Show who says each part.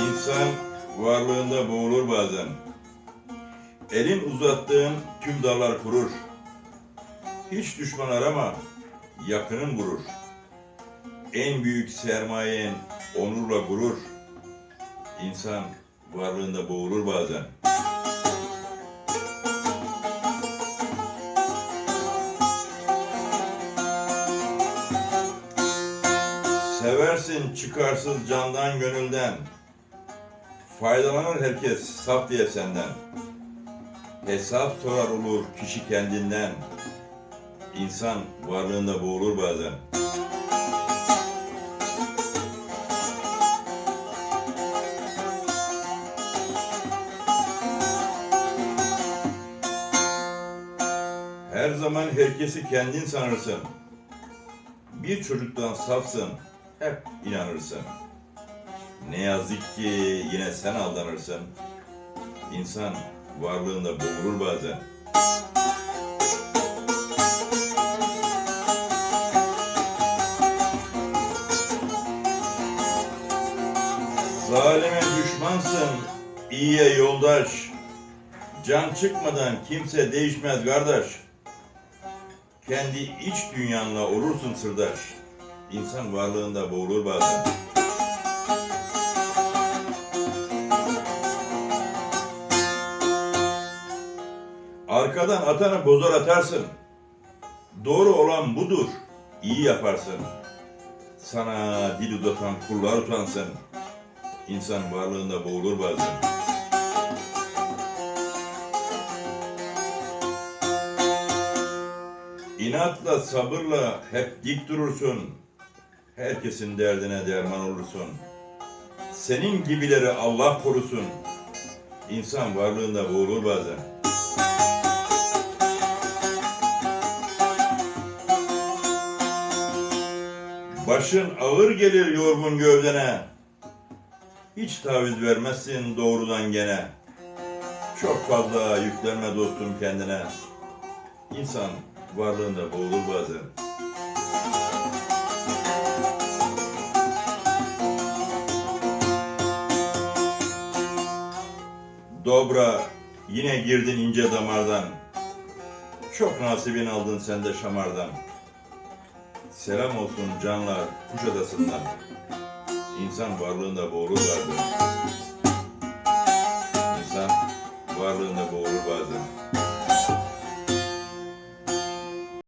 Speaker 1: İnsan varlığında boğulur bazen. Elin uzattığın tüm dallar kurur. Hiç düşman arama, yakının vurur. En büyük sermayen onurla gurur. İnsan varlığında boğulur bazen. Seversin çıkarsız candan gönülden. Faydalanır herkes saf diye senden. Hesap sorar olur kişi kendinden. İnsan varlığında boğulur bazen. Zaman herkesi kendin sanırsın. Bir çocuktan safsın, hep inanırsın. Ne yazık ki yine sen aldanırsın. İnsan varlığında boğulur bazen. Zalime düşmansın, iyiye yoldaş. Can çıkmadan kimse değişmez kardeş. Kendi iç dünyanla olursun sırdaş. İnsan varlığında boğulur bazen. Arkadan atanı bozar atarsın. Doğru olan budur. iyi yaparsın. Sana dil uzatan kullar utansın. İnsan varlığında boğulur bazen. İnatla, sabırla hep dik durursun. Herkesin derdine derman olursun. Senin gibileri Allah korusun. İnsan varlığında boğulur bazen. Başın ağır gelir yorgun gövdene. Hiç taviz vermezsin doğrudan gene. Çok fazla yüklenme dostum kendine. İnsan varlığında boğulur bazen. Dobra yine girdin ince damardan. Çok nasibin aldın sen de şamardan. Selam olsun canlar boğulur bazen. İnsan varlığında boğulur bazen.